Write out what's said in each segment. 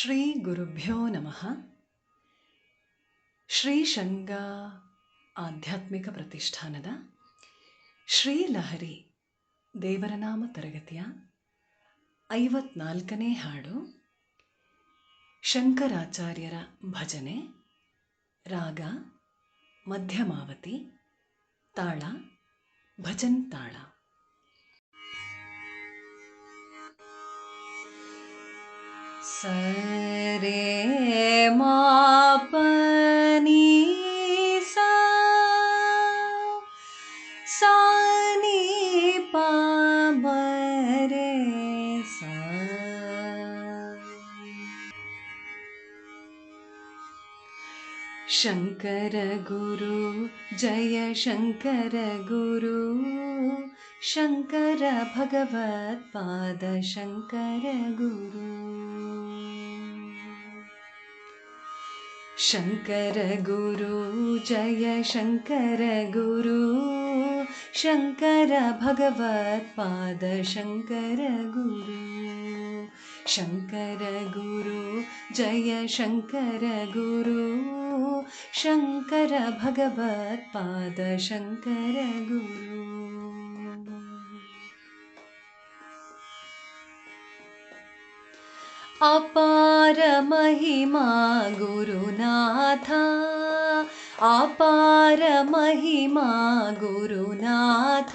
ಶ್ರೀಗುರುಭ್ಯೋ ನಮಃ. ಶ್ರೀಶಂಗ ಆಧ್ಯಾತ್ಮಿಕ ಪ್ರತಿಷ್ಠಾನದ ಶ್ರೀಲಹರಿ ದೇವರನಾಮ ತರಗತಿಯ ಐವತ್ನಾಲ್ಕನೇ ಹಾಡು. ಶಂಕರಾಚಾರ್ಯರ ಭಜನೆ, ರಾಗ, ಮಧ್ಯಮಾವತಿ, ತಾಳ, ಭಜನ್ ತಾಳ. सरे मापनी सानी सा शङ्कर गुरु जय शङ्कर गुरु। शङ्कर भगवत्पाद शङ्कर गुरु शङ्कर गुरु जय शङ्कर गुरु। शङ्कर भगवत्पाद शङ्कर गुरु। शङ्कर गुरु जय शङ्कर गुरु। शङ्कर भगवत्पाद शङ्कर गुरु अपार महिमा गुरुनाथ। अपार महिमा गुरुनाथ।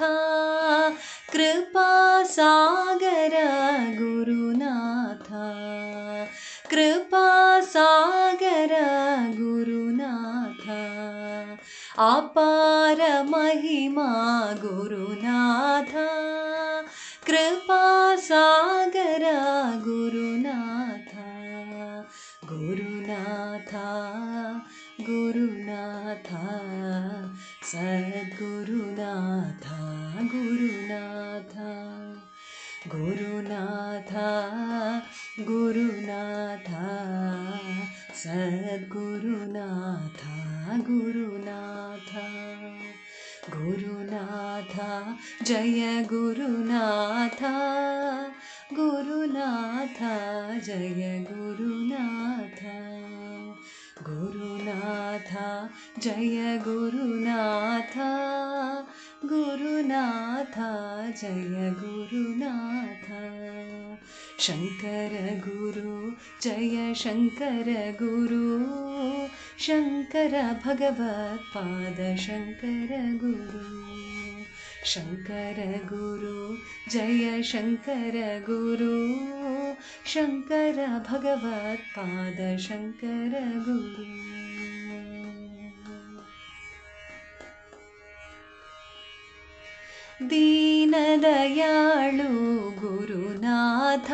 कृपा सागर गुरुनाथ। कृपा सागर गुरुनाथ। अपार महिमा गुरुनाथ कृपा सागर गुरुनाथ। गुरुनाथ गुरुनाथ सद्गुरुनाथ गुरुनाथ। गुरुनाथ गुरुनाथ सद्गुरुनाथ गुरुनाथ गुरुनाथ जय गुरुनाथ। गुरुनाथ जय गुरुनाथ। गुरुनाथ जय गुरुनाथ। गुरुनाथ जय गुरुनाथ शङ्कर गुरु जय शङ्कर गुरु शङ्कर भगवत्पाद शङ्कर गुरु शङ्कर गुरु जय शङ्कर गुरु शङ्कर भगवत्पाद शङ्कर गुरु दीनदयाळु गुरुनाथ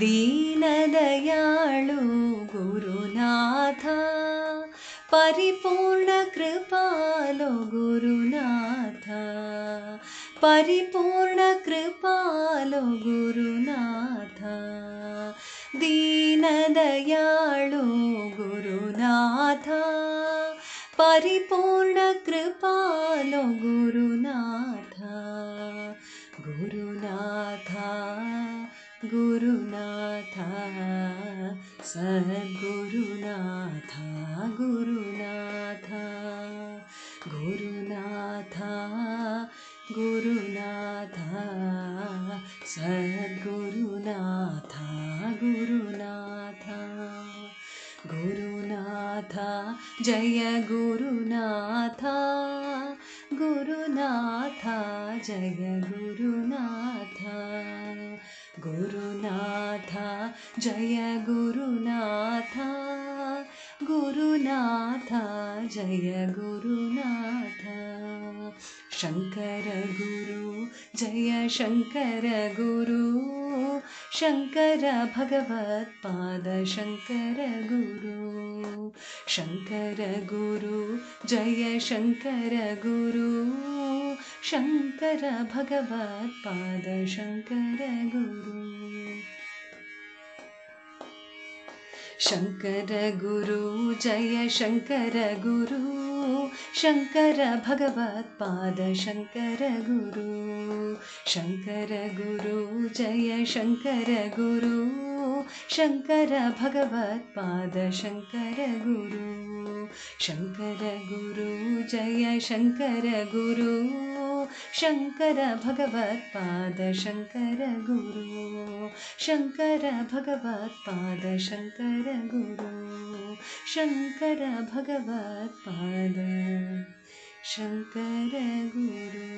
दीनदयाळु गुरुनाथ परिपूर्णकृपालो गुरुनाथ परिपूर्णकृपालो गुरुनाथ दीनदयाळु गुरुनाथ परिपूर्णकृपालो गुरुनाथ गुरुनाथ गुरुनाथ सद्गुरुनाथ गुरुनाथ गुरुनाथ गुरुनाथ सद्गुरुनाथ गुरुनाथ जय गुरुनाथ। गुरुनाथ जय गुरुनाथ। गुरुनाथ जय गुरुनाथ। गुरुनाथ जय गुरुनाथ। शङ्कर गुरु जय शङ्कर गुरु शङ्कर भगवत्पाद शङ्कर गुरु। शङ्कर गुरु जय शङ्कर गुरु। शङ्कर भगवत्पाद शङ्कर गुरु। शङ्कर गुरु जय शङ्कर गुरु शङ्कर भगवत्पाद शङ्कर गुरु। शङ्कर गुरु जय शङ्कर गुरु। शङ्कर भगवत्पाद शङ्कर गुरु। शङ्कर गुरु जय शङ्कर गुरु। शङ्कर भगवत्पाद शङ्कर गुरु। शङ्कर भगवत्पाद शङ्कर गुरु शङ्कर भगवत्पाद शङ्कर गुरु